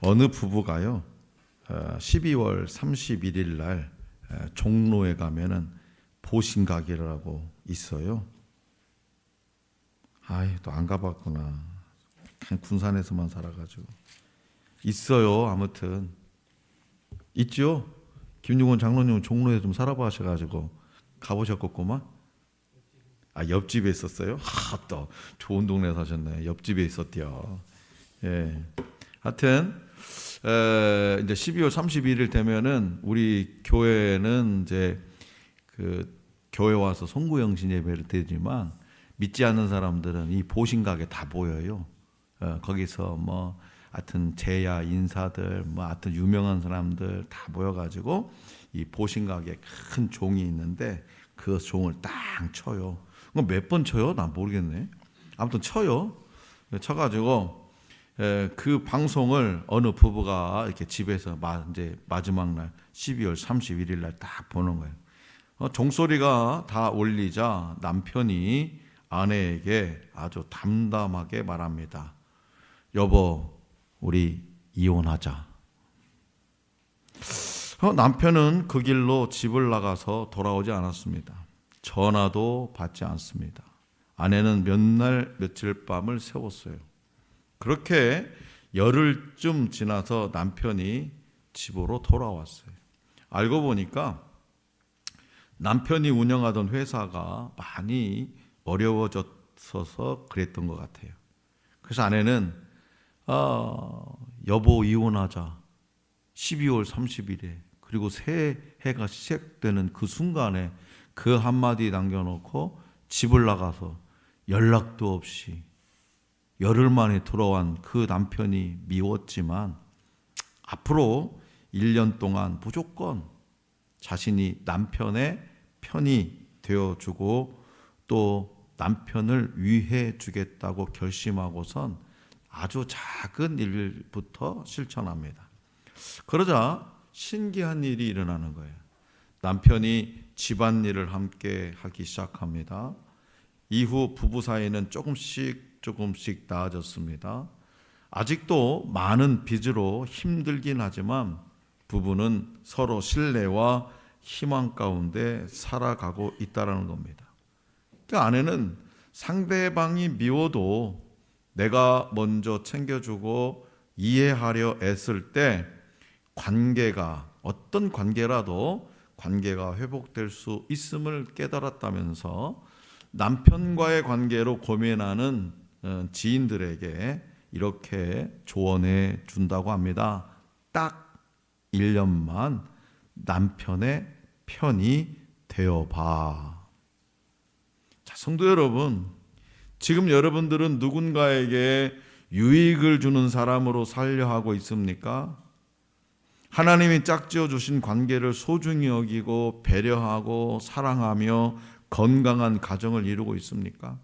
어느 부부가요. 어, 12월 31일 날 에, 종로에 가면은 보신가게라고 있어요. 아이 또 안 가봤구나. 그냥 군산에서만 살아가지고 있어요. 아무튼 있죠. 김용원 장로님은 종로에 좀 살아보셔가지고 가보셨겠구만. 아 옆집에 있었어요? 하또 좋은 동네 사셨네. 옆집에 있었대요. 예. 하여튼 에, 이제 12월 31일 되면은 우리 교회는 이제 그 교회 와서 송구영신 예배를 드리지만 믿지 않는 사람들은 이 보신각에 다 보여요. 어, 거기서 뭐 하여튼 제야 인사들 뭐 하여튼 유명한 사람들 다 모여가지고 이 보신각에 큰 종이 있는데 그 종을 딱 쳐요. 몇번 쳐요? 난 모르겠네. 아무튼 쳐요. 쳐가지고 에, 그 방송을 어느 부부가 이렇게 집에서 마, 이제 마지막 날 12월 31일 날 딱 보는 거예요. 어, 종소리가 다 올리자 남편이 아내에게 아주 담담하게 말합니다. 여보, 우리 이혼하자. 어, 남편은 그 길로 집을 나가서 돌아오지 않았습니다. 전화도 받지 않습니다. 아내는 몇 날 며칠 밤을 세웠어요. 그렇게 열흘쯤 지나서 남편이 집으로 돌아왔어요. 알고 보니까 남편이 운영하던 회사가 많이 어려워졌어서 그랬던 것 같아요. 그래서 아내는 아, 여보 이혼하자. 12월 30일에 그리고 새해가 시작되는 그 순간에 그 한마디 남겨놓고 집을 나가서 연락도 없이 열흘 만에 돌아온 그 남편이 미웠지만 앞으로 1년 동안 무조건 자신이 남편의 편이 되어주고 또 남편을 위해 주겠다고 결심하고선 아주 작은 일부터 실천합니다. 그러자 신기한 일이 일어나는 거예요. 남편이 집안일을 함께 하기 시작합니다. 이후 부부 사이는 조금씩 조금씩 나아졌습니다. 아직도 많은 빚으로 힘들긴 하지만 부부는 서로 신뢰와 희망 가운데 살아가고 있다라는 겁니다. 그 아내는 상대방이 미워도 내가 먼저 챙겨주고 이해하려 애쓸 때 관계가 어떤 관계라도 관계가 회복될 수 있음을 깨달았다면서 남편과의 관계로 고민하는 어, 지인들에게 이렇게 조언해 준다고 합니다. 딱 1년만 남편의 편이 되어 봐. 자, 성도 여러분, 지금 여러분들은 누군가에게 유익을 주는 사람으로 살려 하고 있습니까? 하나님이 짝지어 주신 관계를 소중히 여기고 배려하고 사랑하며 건강한 가정을 이루고 있습니까?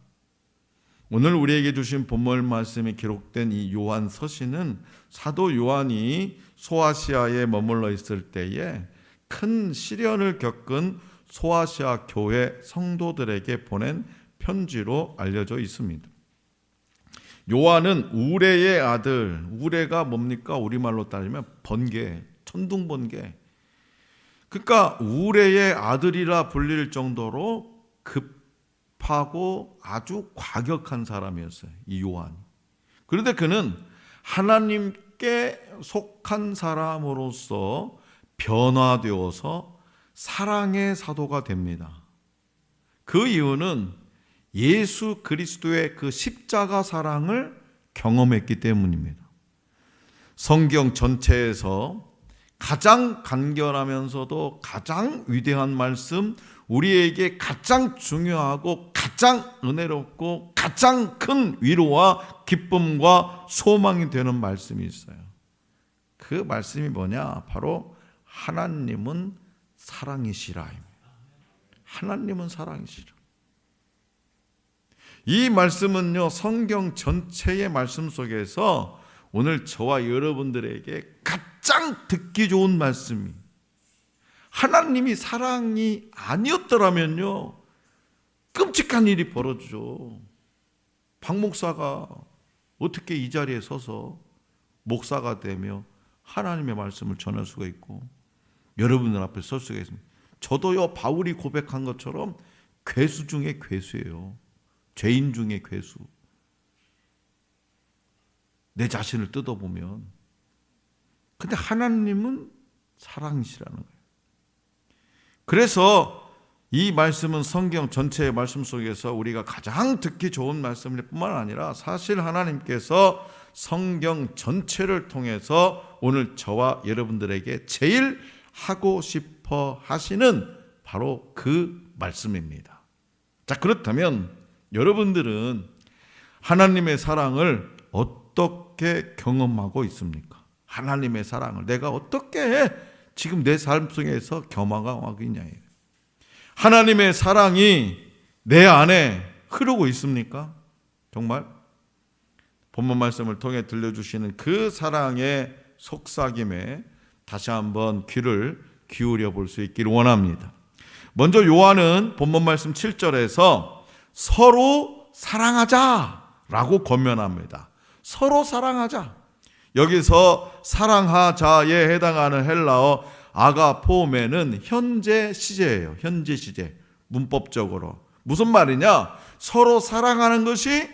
오늘 우리에게 주신 본문 말씀이 기록된 이 요한 서신은 사도 요한이 소아시아에 머물러 있을 때에 큰 시련을 겪은 소아시아 교회 성도들에게 보낸 편지로 알려져 있습니다. 요한은 우레의 아들, 우레가 뭡니까? 우리말로 따지면 번개, 천둥 번개. 그러니까 우레의 아들이라 불릴 정도로 급 하고 아주 과격한 사람이었어요. 이 요한. 그런데 그는 하나님께 속한 사람으로서 변화되어서 사랑의 사도가 됩니다. 그 이유는 예수 그리스도의 그 십자가 사랑을 경험했기 때문입니다. 성경 전체에서 가장 간결하면서도 가장 위대한 말씀, 우리에게 가장 중요하고 가장 은혜롭고 가장 큰 위로와 기쁨과 소망이 되는 말씀이 있어요. 그 말씀이 뭐냐? 바로 하나님은 사랑이시라입니다. 하나님은 사랑이시라. 이 말씀은요, 성경 전체의 말씀 속에서 오늘 저와 여러분들에게 가장 듣기 좋은 말씀이 하나님이 사랑이 아니었더라면요, 끔찍한 일이 벌어지죠. 박 목사가 어떻게 이 자리에 서서 목사가 되며 하나님의 말씀을 전할 수가 있고 여러분들 앞에 설 수가 있습니다. 저도요 바울이 고백한 것처럼 괴수 중에 괴수예요. 죄인 중에 괴수. 내 자신을 뜯어보면 근데 하나님은 사랑이시라는 거예요. 그래서 이 말씀은 성경 전체의 말씀 속에서 우리가 가장 듣기 좋은 말씀일 뿐만 아니라 사실 하나님께서 성경 전체를 통해서 오늘 저와 여러분들에게 제일 하고 싶어 하시는 바로 그 말씀입니다. 자, 그렇다면 여러분들은 하나님의 사랑을 어떻게 경험하고 있습니까? 하나님의 사랑을 내가 어떻게 지금 내 삶 속에서 겸하고 있냐예요. 하나님의 사랑이 내 안에 흐르고 있습니까? 정말? 본문 말씀을 통해 들려주시는 그 사랑의 속삭임에 다시 한번 귀를 기울여 볼 수 있기를 원합니다. 먼저 요한은 본문 말씀 7절에서 서로 사랑하자 라고 권면합니다. 서로 사랑하자. 여기서 사랑하자에 해당하는 헬라어 아가포메는 현재 시제예요. 현재 시제. 문법적으로. 무슨 말이냐? 서로 사랑하는 것이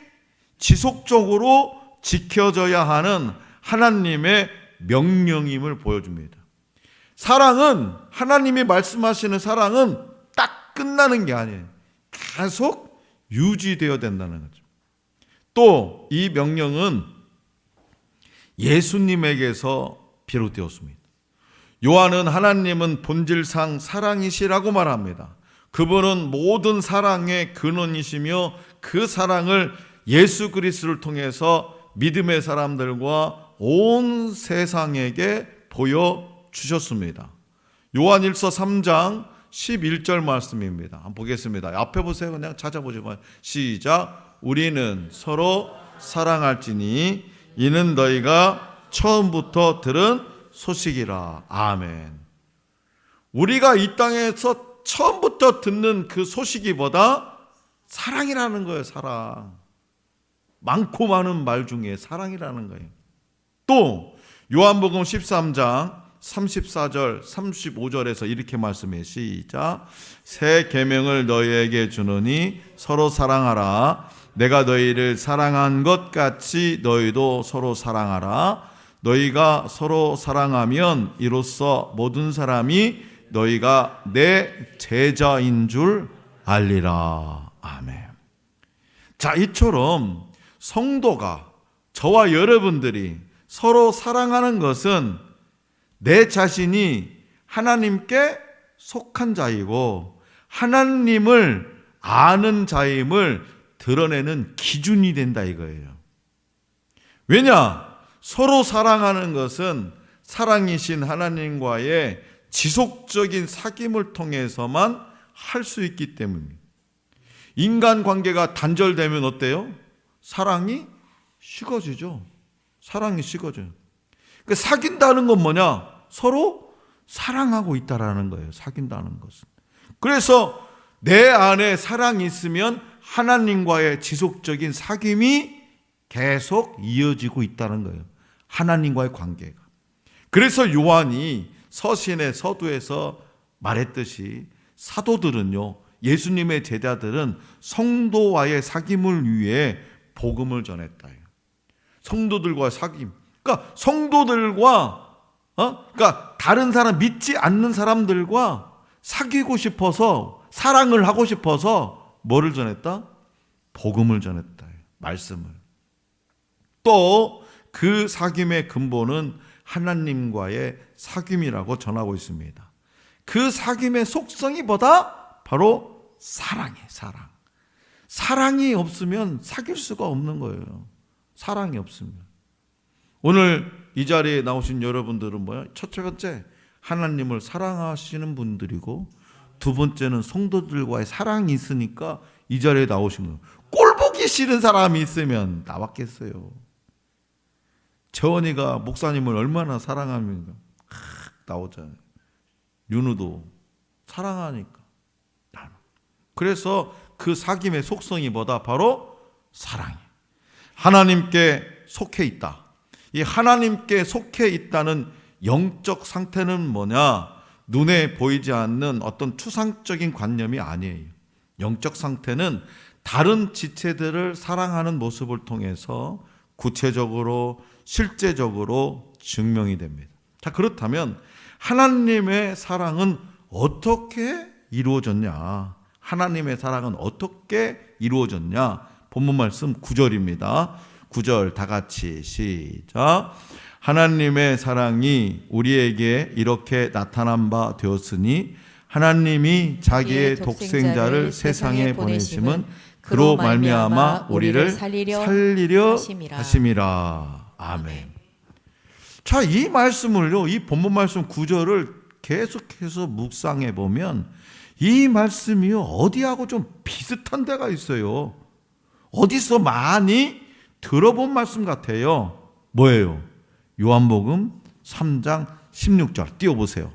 지속적으로 지켜져야 하는 하나님의 명령임을 보여줍니다. 사랑은 하나님이 말씀하시는 사랑은 딱 끝나는 게 아니에요. 계속 유지되어야 된다는 거죠. 또 이 명령은 예수님에게서 비롯되었습니다. 요한은 하나님은 본질상 사랑이시라고 말합니다. 그분은 모든 사랑의 근원이시며 그 사랑을 예수 그리스도를 통해서 믿음의 사람들과 온 세상에게 보여 주셨습니다. 요한일서 3장 11절 말씀입니다. 한번 보겠습니다. 앞에 보세요. 그냥 찾아보시고 시작. 우리는 서로 사랑할지니 이는 너희가 처음부터 들은 소식이라. 아멘. 우리가 이 땅에서 처음부터 듣는 그 소식이보다 사랑이라는 거예요, 사랑. 많고 많은 말 중에 사랑이라는 거예요. 또 요한복음 13장 34절 35절에서 이렇게 말씀해 시작 새 계명을 너희에게 주노니 서로 사랑하라 내가 너희를 사랑한 것 같이 너희도 서로 사랑하라. 너희가 서로 사랑하면 이로써 모든 사람이 너희가 내 제자인 줄 알리라. 아멘. 자 이처럼 성도가 저와 여러분들이 서로 사랑하는 것은 내 자신이 하나님께 속한 자이고 하나님을 아는 자임을 드러내는 기준이 된다 이거예요. 왜냐? 서로 사랑하는 것은 사랑이신 하나님과의 지속적인 사귐을 통해서만 할 수 있기 때문입니다. 인간 관계가 단절되면 어때요? 사랑이 식어지죠. 사랑이 식어져요. 그 사귄다는 건 뭐냐? 서로 사랑하고 있다라는 거예요. 사귄다는 것은. 그래서 내 안에 사랑이 있으면 하나님과의 지속적인 사귐이 계속 이어지고 있다는 거예요. 하나님과의 관계가. 그래서 요한이 서신의 서두에서 말했듯이 사도들은요, 예수님의 제자들은 성도와의 사귐을 위해 복음을 전했다. 성도들과 사귐. 그러니까 성도들과 어? 그러니까 다른 사람 믿지 않는 사람들과 사귀고 싶어서 사랑을 하고 싶어서 뭐를 전했다? 복음을 전했다. 말씀을. 또 그 사귐의 근본은 하나님과의 사귐이라고 전하고 있습니다. 그 사귐의 속성이 뭐다? 바로 사랑이에요, 사랑. 사랑이 없으면 사귈 수가 없는 거예요. 사랑이 없으면. 오늘 이 자리에 나오신 여러분들은 뭐야? 첫째 번째, 하나님을 사랑하시는 분들이고, 두 번째는 성도들과의 사랑이 있으니까 이 자리에 나오신 거예요. 꼴 보기 싫은 사람이 있으면 나왔겠어요. 재원이가 목사님을 얼마나 사랑합니까? 나오잖아요. 윤우도 사랑하니까. 그래서 그 사귐의 속성이 뭐다? 바로 사랑이. 하나님께 속해 있다. 이 하나님께 속해 있다는 영적 상태는 뭐냐? 눈에 보이지 않는 어떤 추상적인 관념이 아니에요. 영적 상태는 다른 지체들을 사랑하는 모습을 통해서 구체적으로 실제적으로 증명이 됩니다. 자, 그렇다면 하나님의 사랑은 어떻게 이루어졌냐? 하나님의 사랑은 어떻게 이루어졌냐? 본문 말씀 9절입니다. 9절 다 같이 시작. 하나님의 사랑이 우리에게 이렇게 나타난 바 되었으니 하나님이 자기의 독생자를 세상에 보내심은 그로 말미암아 우리를 살리려, 하심이라. 아멘. 자, 이 말씀을요. 이 본문 말씀 9절을 계속해서 묵상해 보면 이 말씀이요. 어디하고 좀 비슷한 데가 있어요. 어디서 많이 들어본 말씀 같아요. 뭐예요? 요한복음 3장 16절 띄워 보세요.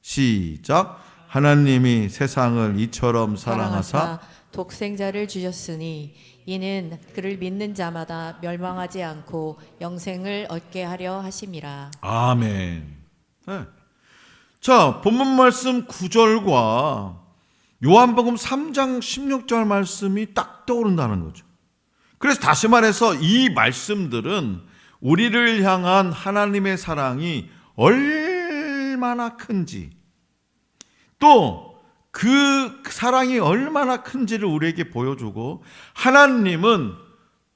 시작. 하나님이 세상을 이처럼 사랑하사 사랑하사 독생자를 주셨으니 이는 그를 믿는 자마다 멸망하지 않고 영생을 얻게 하려 하심이라. 아멘. 네. 자, 본문 말씀 9절과 요한복음 3장 16절 말씀이 딱 떠오른다는 거죠. 그래서 다시 말해서 이 말씀들은 우리를 향한 하나님의 사랑이 얼마나 큰지 또 그 사랑이 얼마나 큰지를 우리에게 보여주고 하나님은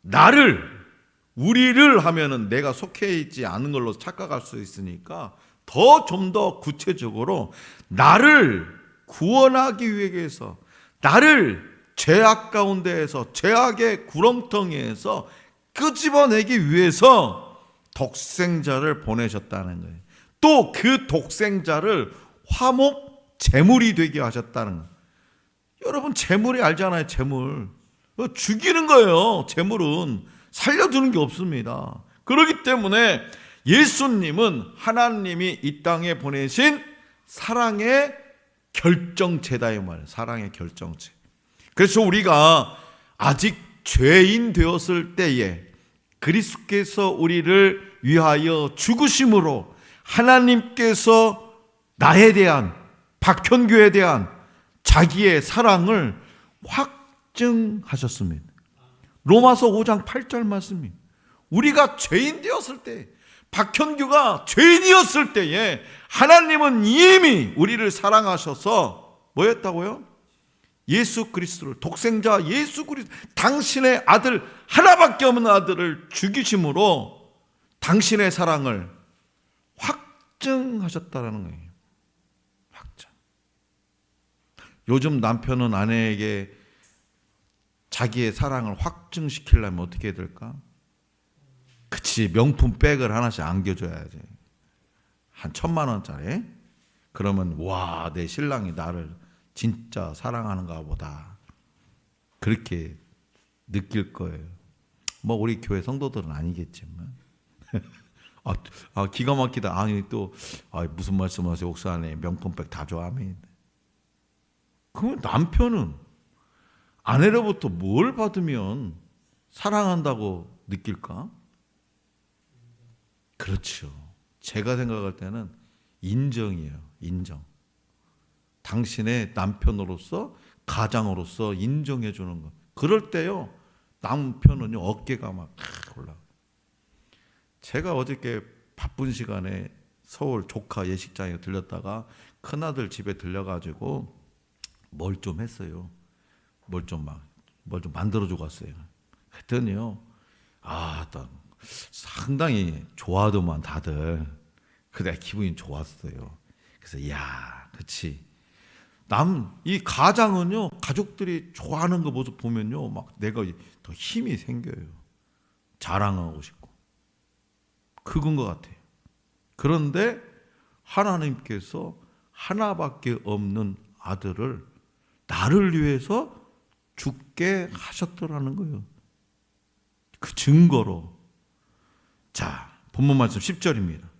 나를 우리를 하면은 내가 속해 있지 않은 걸로 착각할 수 있으니까 더 좀더 구체적으로 나를 구원하기 위해서 나를 죄악 가운데에서 죄악의 구렁텅이에서 끄집어내기 위해서 독생자를 보내셨다는 거예요. 또 그 독생자를 화목 제물이 되게 하셨다는 거예요. 여러분 재물이 알잖아요, 재물. 어, 죽이는 거예요. 재물은 살려두는 게 없습니다. 그렇기 때문에 예수님은 하나님이 이 땅에 보내신 사랑의 결정체다 이 말이에요. 사랑의 결정체. 그래서 우리가 아직 죄인 되었을 때에 그리스도께서 우리를 위하여 죽으심으로 하나님께서 나에 대한 박현규에 대한 자기의 사랑을 확증하셨습니다. 로마서 5장 8절 말씀입니다. 우리가 죄인 되었을 때, 박현규가 죄인이었을 때에 하나님은 이미 우리를 사랑하셔서 뭐였다고요? 예수 그리스도를 독생자 예수 그리스도 당신의 아들 하나밖에 없는 아들을 죽이심으로 당신의 사랑을 확증하셨다라는 거예요. 확증. 요즘 남편은 아내에게 자기의 사랑을 확증시키려면 어떻게 해야 될까? 그치 명품 백을 하나씩 안겨줘야지 한 천만 원짜리 그러면 와 내 신랑이 나를 진짜 사랑하는가 보다 그렇게 느낄 거예요 뭐 우리 교회 성도들은 아니겠지만 아, 아 기가 막히다 아니 또 아, 무슨 말씀하세요 옥사 안에 명품백 다 좋아하면 그럼 남편은 아내로부터 뭘 받으면 사랑한다고 느낄까? 그렇죠. 제가 생각할 때는 인정이에요. 인정. 당신의 남편으로서 가장으로서 인정해 주는 것. 그럴 때요. 남편은요 어깨가 막 올라. 제가 어저께 바쁜 시간에 서울 조카 예식장에 들렸다가 큰 아들 집에 들려가지고 뭘 좀 했어요. 뭘 좀 막 뭘 좀 만들어 주고 왔어요. 했더니요. 아, 딱 상당히 좋아하더만 다들. 그래 기분이 좋았어요. 그래서 야, 그렇지. 남 이 가장은요 가족들이 좋아하는 거 모습 보면요 막 내가 더 힘이 생겨요. 자랑하고 싶고 그건 것 같아요. 그런데 하나님께서 하나밖에 없는 아들을 나를 위해서 죽게 하셨더라는 거예요. 그 증거로 자, 본문 말씀 10절입니다.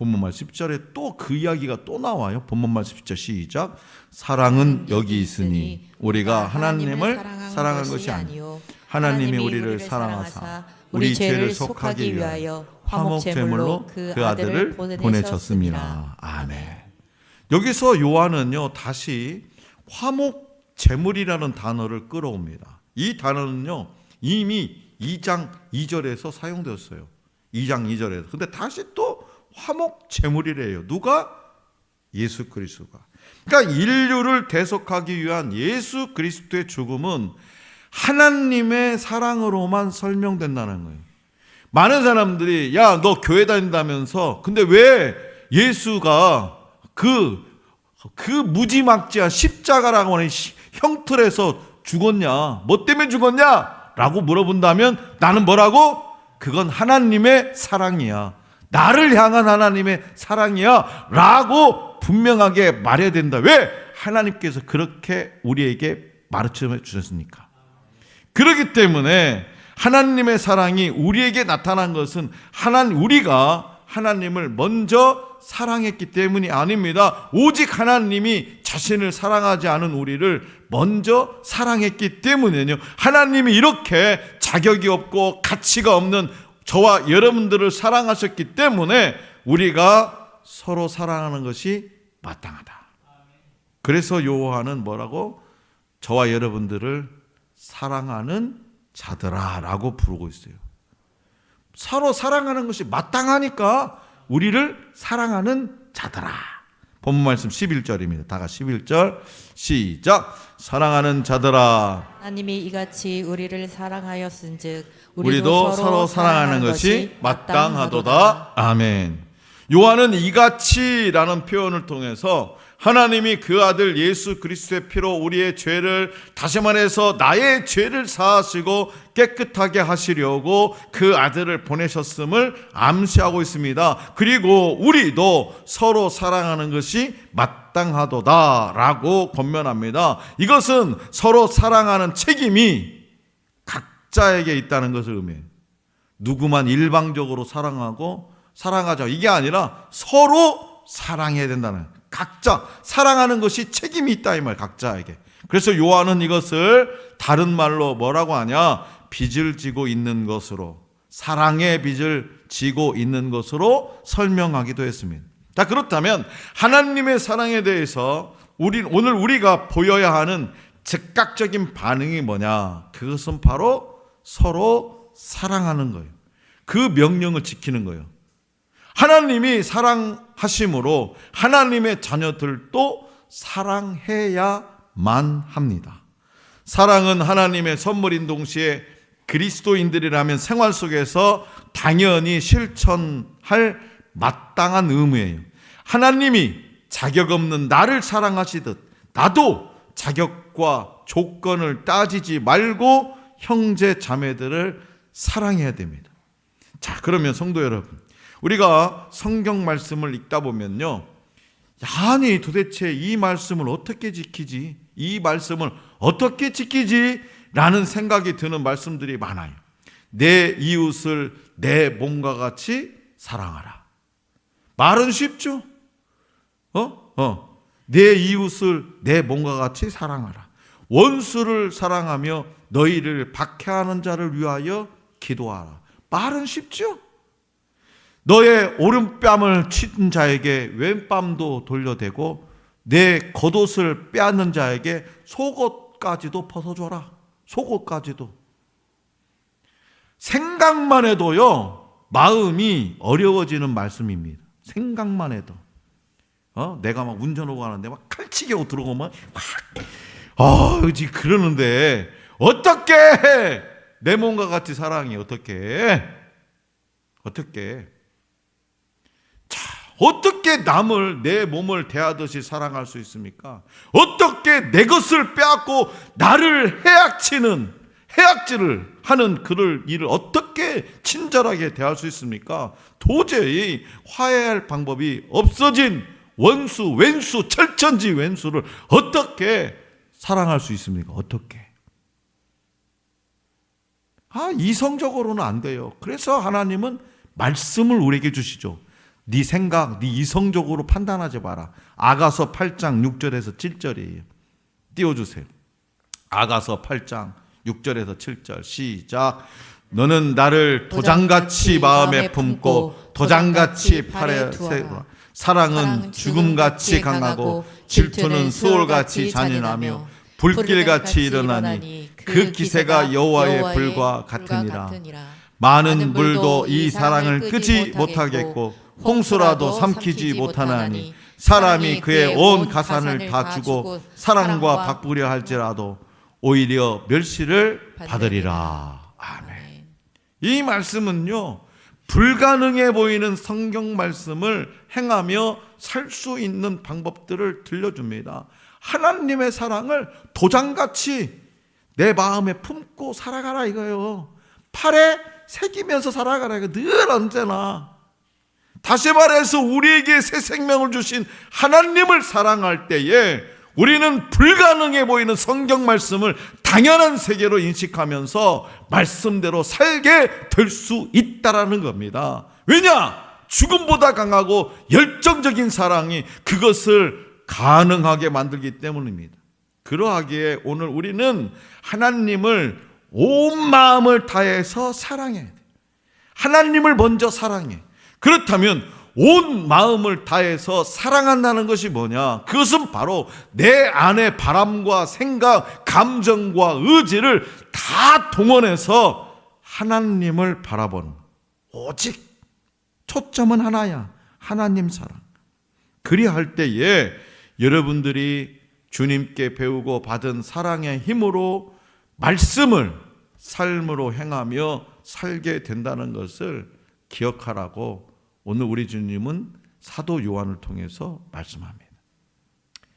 본문 말씀 10절에 또 그 이야기가 또 나와요. 본문 말씀 10절 시작. 사랑은 여기 있으니 우리가 하나님을 사랑한 것이 아니요 하나님이 우리를 사랑하사 우리 죄를 속하기 위하여 화목 제물로 그 아들을 보내셨습니다. 아멘. 여기서 요한은요 다시 화목 제물이라는 단어를 끌어옵니다. 이 단어는요 이미 2장 2절에서 사용되었어요. 2장 2절에서. 근데 다시 또 화목 제물이래요. 누가 예수 그리스도가. 그러니까 인류를 대속하기 위한 예수 그리스도의 죽음은 하나님의 사랑으로만 설명된다는 거예요. 많은 사람들이 야 너 교회 다닌다면서 근데 왜 예수가 그, 그 무지막지한 십자가라고 하는 시- 형틀에서 죽었냐? 뭐 때문에 죽었냐? 라고 물어본다면 나는 뭐라고? 그건 하나님의 사랑이야. 나를 향한 하나님의 사랑이야. 라고 분명하게 말해야 된다. 왜? 하나님께서 그렇게 우리에게 가르쳐 주셨으니까. 그렇기 때문에 하나님의 사랑이 우리에게 나타난 것은 하나님 우리가 하나님을 먼저 사랑했기 때문이 아닙니다. 오직 하나님이 자신을 사랑하지 않은 우리를 먼저 사랑했기 때문에요. 하나님이 이렇게 자격이 없고 가치가 없는 저와 여러분들을 사랑하셨기 때문에 우리가 서로 사랑하는 것이 마땅하다. 그래서 요한은 뭐라고 저와 여러분들을 사랑하는 자들아라고 부르고 있어요. 서로 사랑하는 것이 마땅하니까 우리를 사랑하는 자들아. 본문 말씀 11절입니다. 다가 11절 시작. 사랑하는 자들아 하나님이 이같이 우리를 사랑하였은즉 우리도 서로 사랑하는 것이 마땅하도다. 아멘. 요한은 이같이라는 표현을 통해서 하나님이 그 아들 예수 그리스도의 피로 우리의 죄를 다시 말해서 나의 죄를 사하시고 깨끗하게 하시려고 그 아들을 보내셨음을 암시하고 있습니다. 그리고 우리도 서로 사랑하는 것이 마땅하도다라고 권면합니다. 이것은 서로 사랑하는 책임이 각자에게 있다는 것을 의미해요. 누구만 일방적으로 사랑하고 사랑하자 이게 아니라 서로 사랑해야 된다는 각자 사랑하는 것이 책임이 있다 이 말 각자에게. 그래서 요한은 이것을 다른 말로 뭐라고 하냐? 빚을 지고 있는 것으로 사랑의 빚을 지고 있는 것으로 설명하기도 했습니다. 자, 그렇다면 하나님의 사랑에 대해서 우리 오늘 우리가 보여야 하는 즉각적인 반응이 뭐냐? 그것은 바로 서로 사랑하는 거예요. 그 명령을 지키는 거예요. 하나님이 사랑하심으로 하나님의 자녀들도 사랑해야만 합니다. 사랑은 하나님의 선물인 동시에 그리스도인들이라면 생활 속에서 당연히 실천할 마땅한 의무예요. 하나님이 자격 없는 나를 사랑하시듯 나도 자격과 조건을 따지지 말고 형제 자매들을 사랑해야 됩니다. 자, 그러면 성도 여러분, 우리가 성경 말씀을 읽다 보면요. 아니, 도대체 이 말씀을 어떻게 지키지? 이 말씀을 어떻게 지키지? 라는 생각이 드는 말씀들이 많아요. 내 이웃을 내 몸과 같이 사랑하라. 말은 쉽죠? 어? 어. 내 이웃을 내 몸과 같이 사랑하라. 원수를 사랑하며 너희를 박해하는 자를 위하여 기도하라. 말은 쉽죠? 너의 오른뺨을 친 자에게 왼뺨도 돌려대고 내 겉옷을 빼앗는 자에게 속옷까지도 벗어줘라. 속옷까지도. 생각만 해도요, 마음이 어려워지는 말씀입니다. 생각만 해도. 어? 내가 막 운전하고 가는데 막 칼치기 하고 들어오면 확, 아, 그지 그러는데, 어떻게 내 몸과 같이 사랑이 어떻게 어떻게 자 어떻게 남을 내 몸을 대하듯이 사랑할 수 있습니까? 어떻게 내 것을 빼앗고 나를 해약치는 해약질을 하는 그를 일을 어떻게 친절하게 대할 수 있습니까? 도저히 화해할 방법이 없어진 원수, 왼수, 철천지 왼수를 어떻게 사랑할 수 있습니까? 어떻게? 아, 이성적으로는 안 돼요. 그래서 하나님은 말씀을 우리에게 주시죠. 네 생각, 네 이성적으로 판단하지 마라. 아가서 8장 6절에서 7절이에요. 띄워 주세요. 아가서 8장 6절에서 7절 시작. 너는 나를 도장같이 마음에 품고 도장같이 팔에 세우라. 사랑은 죽음같이 강하고 질투는 수월같이 잔인하며 불길같이 일어나니 그 기세가 여호와의 불과 같으니라. 많은 물도 이 사랑을 끄지 못하겠고 홍수라도 삼키지 못하나니 사람이 그의 온 가산을 다 주고 사랑과 바꾸려 할지라도 오히려 멸시를 받으리라. 아멘. 이 말씀은요. 불가능해 보이는 성경 말씀을 행하며 살 수 있는 방법들을 들려줍니다. 하나님의 사랑을 도장같이 내 마음에 품고 살아가라 이거예요. 팔에 새기면서 살아가라 이거 늘 언제나. 다시 말해서 우리에게 새 생명을 주신 하나님을 사랑할 때에 우리는 불가능해 보이는 성경 말씀을 당연한 세계로 인식하면서 말씀대로 살게 될 수 있다라는 겁니다. 왜냐? 죽음보다 강하고 열정적인 사랑이 그것을 가능하게 만들기 때문입니다. 그러하기에 오늘 우리는 하나님을 온 마음을 다해서 사랑해야 돼. 하나님을 먼저 사랑해. 그렇다면 온 마음을 다해서 사랑한다는 것이 뭐냐? 그것은 바로 내 안의 바람과 생각, 감정과 의지를 다 동원해서 하나님을 바라보는 오직 초점은 하나야. 하나님 사랑. 그리할 때에 여러분들이 주님께 배우고 받은 사랑의 힘으로 말씀을 삶으로 행하며 살게 된다는 것을 기억하라고 오늘 우리 주님은 사도 요한을 통해서 말씀합니다.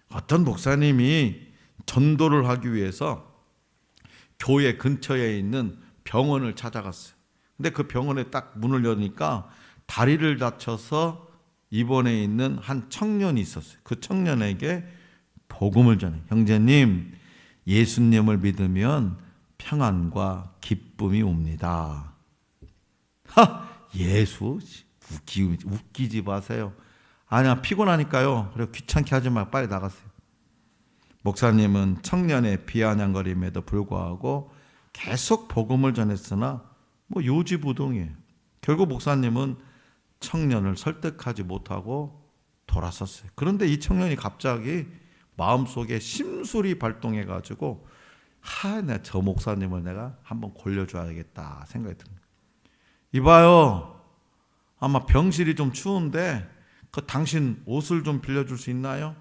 어떤 목사님이 전도를 하기 위해서 교회 근처에 있는 병원을 찾아갔어요. 근데 그 병원에 딱 문을 여니까 다리를 다쳐서 입원해 있는 한 청년이 있었어요. 그 청년에게 복음을 전해. 형제님, 예수님을 믿으면 평안과 기쁨이 옵니다. 하, 예수 웃기, 웃기지 마세요. 아니야 피곤하니까요. 그래 귀찮게 하지 마 빨리 나가세요. 목사님은 청년의 비아냥거림에도 불구하고 계속 복음을 전했으나 뭐 요지부동이에요. 결국 목사님은 청년을 설득하지 못하고 돌아섰어요. 그런데 이 청년이 갑자기 마음속에 심술이 발동해 가지고 하, 내가 저 목사님을 내가 한번 골려줘야겠다 생각이 듭니다. 이봐요. 아마 병실이 좀 추운데 그 당신 옷을 좀 빌려줄 수 있나요?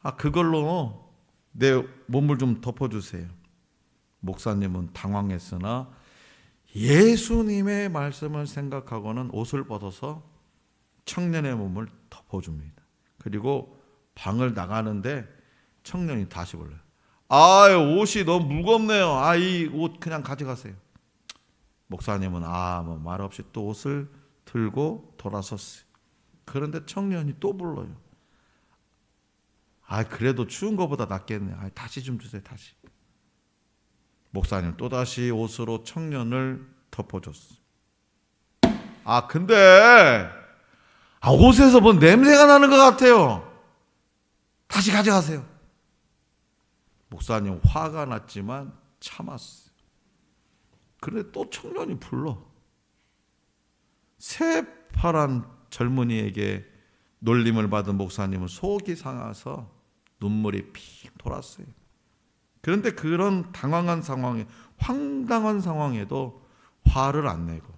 아 그걸로 내 몸을 좀 덮어주세요. 목사님은 당황했으나 예수님의 말씀을 생각하고는 옷을 벗어서 청년의 몸을 덮어줍니다. 그리고 방을 나가는데 청년이 다시 불러요. 아, 옷이 너무 무겁네요. 아, 이 옷 그냥 가져가세요. 목사님은 아, 뭐 말 없이 또 옷을 들고 돌아섰어요. 그런데 청년이 또 불러요. 아, 그래도 추운 것보다 낫겠네. 아, 다시 좀 주세요, 다시. 목사님 또 다시 옷으로 청년을 덮어줬어요. 아, 근데 아, 옷에서 뭔 냄새가 나는 것 같아요. 다시 가져가세요. 목사님 화가 났지만 참았어요. 그런데 또 청년이 불러. 새파란 젊은이에게 놀림을 받은 목사님은 속이 상해서 눈물이 픽 돌았어요. 그런데 그런 당황한 상황에 황당한 상황에도 화를 안 내고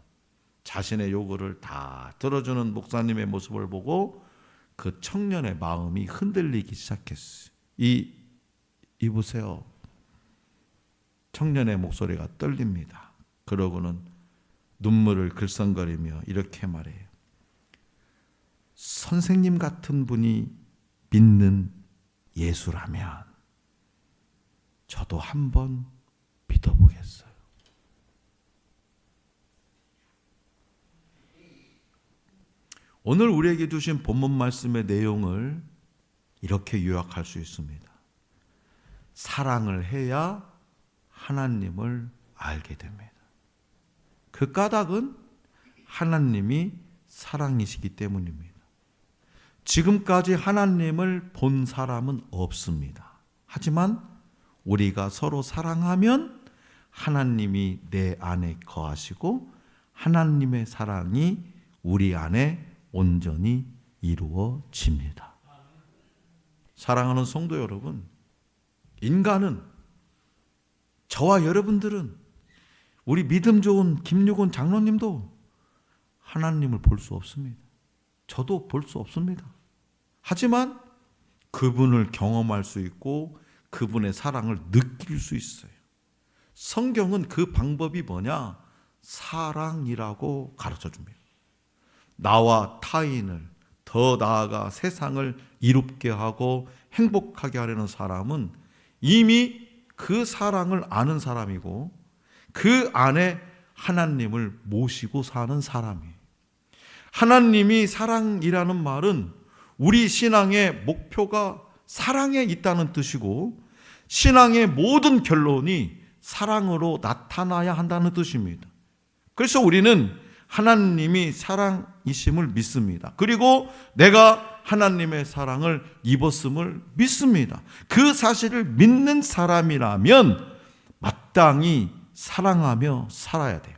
자신의 요구를 다 들어주는 목사님의 모습을 보고 그 청년의 마음이 흔들리기 시작했어요. 이 이보세요. 청년의 목소리가 떨립니다. 그러고는 눈물을 글썽거리며 이렇게 말해요. 선생님 같은 분이 믿는 예수라면 저도 한번 믿어보겠어요. 오늘 우리에게 주신 본문 말씀의 내용을 이렇게 요약할 수 있습니다. 사랑을 해야 하나님을 알게 됩니다. 그 까닭은 하나님이 사랑이시기 때문입니다. 지금까지 하나님을 본 사람은 없습니다. 하지만 우리가 서로 사랑하면 하나님이 내 안에 거하시고 하나님의 사랑이 우리 안에 온전히 이루어집니다. 사랑하는 성도 여러분, 인간은 저와 여러분들은 우리 믿음 좋은 김유곤 장로님도 하나님을 볼 수 없습니다. 저도 볼 수 없습니다. 하지만 그분을 경험할 수 있고 그분의 사랑을 느낄 수 있어요. 성경은 그 방법이 뭐냐? 사랑이라고 가르쳐 줍니다. 나와 타인을 더 나아가 세상을 이롭게 하고 행복하게 하려는 사람은 이미 그 사랑을 아는 사람이고 그 안에 하나님을 모시고 사는 사람이에요. 하나님이 사랑이라는 말은 우리 신앙의 목표가 사랑에 있다는 뜻이고 신앙의 모든 결론이 사랑으로 나타나야 한다는 뜻입니다. 그래서 우리는 하나님이 사랑이심을 믿습니다. 그리고 내가 하나님의 사랑을 입었음을 믿습니다. 그 사실을 믿는 사람이라면 마땅히 사랑하며 살아야 돼요.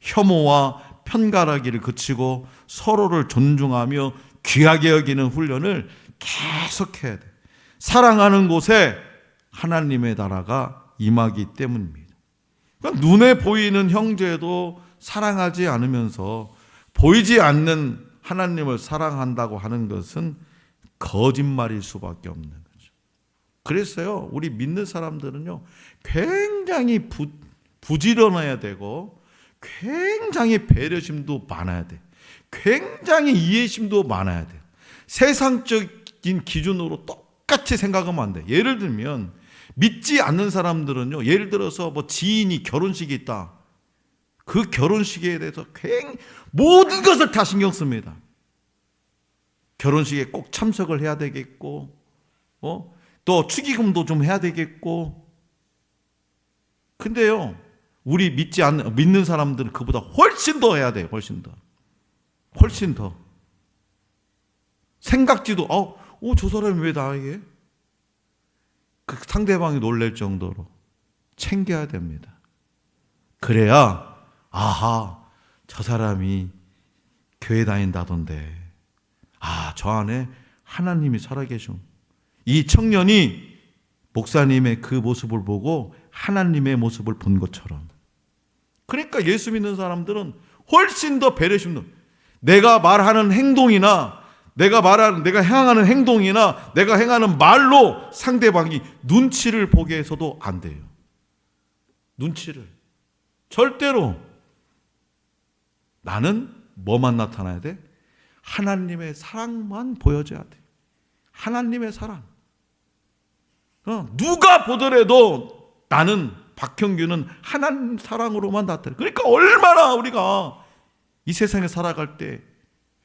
혐오와 편가르기를 그치고 서로를 존중하며 귀하게 여기는 훈련을 계속해야 돼. 사랑하는 곳에 하나님의 나라가 임하기 때문입니다. 그러니까 눈에 보이는 형제도 사랑하지 않으면서 보이지 않는 하나님을 사랑한다고 하는 것은 거짓말일 수밖에 없는 거죠. 그랬어요. 우리 믿는 사람들은요, 굉장히 부, 부지런해야 되고, 굉장히 배려심도 많아야 돼. 굉장히 이해심도 많아야 돼. 세상적인 기준으로 똑같이 생각하면 안 돼. 예를 들면, 믿지 않는 사람들은요, 예를 들어서 뭐 지인이 결혼식이 있다. 그 결혼식에 대해서 굉장히 모든 것을 다 신경 씁니다. 결혼식에 꼭 참석을 해야 되겠고, 어? 또 축의금도 좀 해야 되겠고. 근데요, 우리 믿지 않는, 믿는 사람들은 그보다 훨씬 더 해야 돼요, 훨씬 더. 훨씬 더. 생각지도, 어, 어, 저 사람이 왜 나에게? 그 상대방이 놀랄 정도로 챙겨야 됩니다. 그래야, 아하, 저 사람이 교회 다닌다던데. 아, 저 안에 하나님이 살아계셔. 이 청년이 목사님의 그 모습을 보고 하나님의 모습을 본 것처럼. 그러니까 예수 믿는 사람들은 훨씬 더 배려심도 내가 말하는 행동이나 내가 말하는 내가 행하는 행동이나 내가 행하는 말로 상대방이 눈치를 보게 해서도 안 돼요. 눈치를 절대로 나는 뭐만 나타나야 돼? 하나님의 사랑만 보여줘야 돼. 하나님의 사랑. 어, 누가 보더라도 나는 박형규는 하나님 사랑으로만 나타나. 그러니까 얼마나 우리가 이 세상에 살아갈 때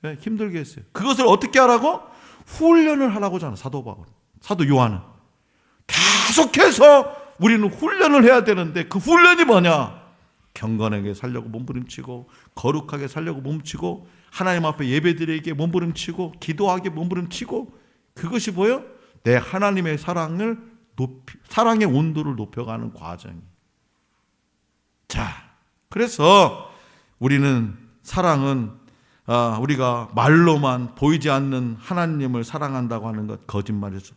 예, 힘들게 했어요. 그것을 어떻게 하라고? 훈련을 하라고 하잖아. 사도 바울. 사도 요한은. 계속해서 우리는 훈련을 해야 되는데 그 훈련이 뭐냐? 경건하게 살려고 몸부림치고 거룩하게 살려고 몸치고 하나님 앞에 예배드리게 몸부림치고 기도하게 몸부림치고 그것이 뭐예요? 내 하나님의 사랑을 높이 사랑의 온도를 높여가는 과정이. 자, 그래서 우리는 사랑은 아, 우리가 말로만 보이지 않는 하나님을 사랑한다고 하는 것 거짓말일 수.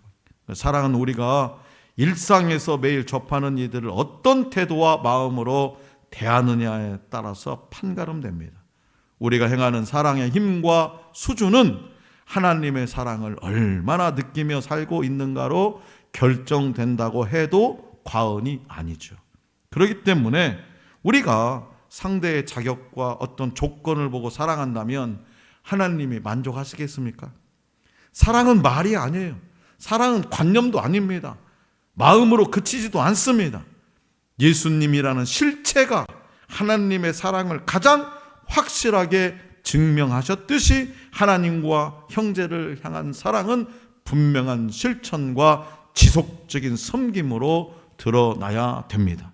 사랑은 우리가 일상에서 매일 접하는 이들을 어떤 태도와 마음으로 대하느냐에 따라서 판가름됩니다. 우리가 행하는 사랑의 힘과 수준은 하나님의 사랑을 얼마나 느끼며 살고 있는가로 결정된다고 해도 과언이 아니죠. 그렇기 때문에 우리가 상대의 자격과 어떤 조건을 보고 사랑한다면 하나님이 만족하시겠습니까? 사랑은 말이 아니에요. 사랑은 관념도 아닙니다. 마음으로 그치지도 않습니다. 예수님이라는 실체가 하나님의 사랑을 가장 확실하게 증명하셨듯이 하나님과 형제를 향한 사랑은 분명한 실천과 지속적인 섬김으로 드러나야 됩니다.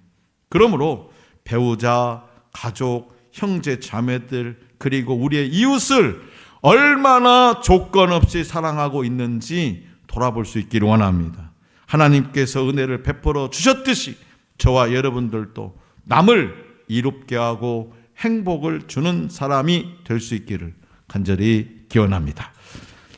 그러므로 배우자, 가족, 형제, 자매들, 그리고 우리의 이웃을 얼마나 조건 없이 사랑하고 있는지 돌아볼 수 있기를 원합니다. 하나님께서 은혜를 베풀어 주셨듯이 저와 여러분들도 남을 이롭게 하고 행복을 주는 사람이 될 수 있기를 간절히 기원합니다.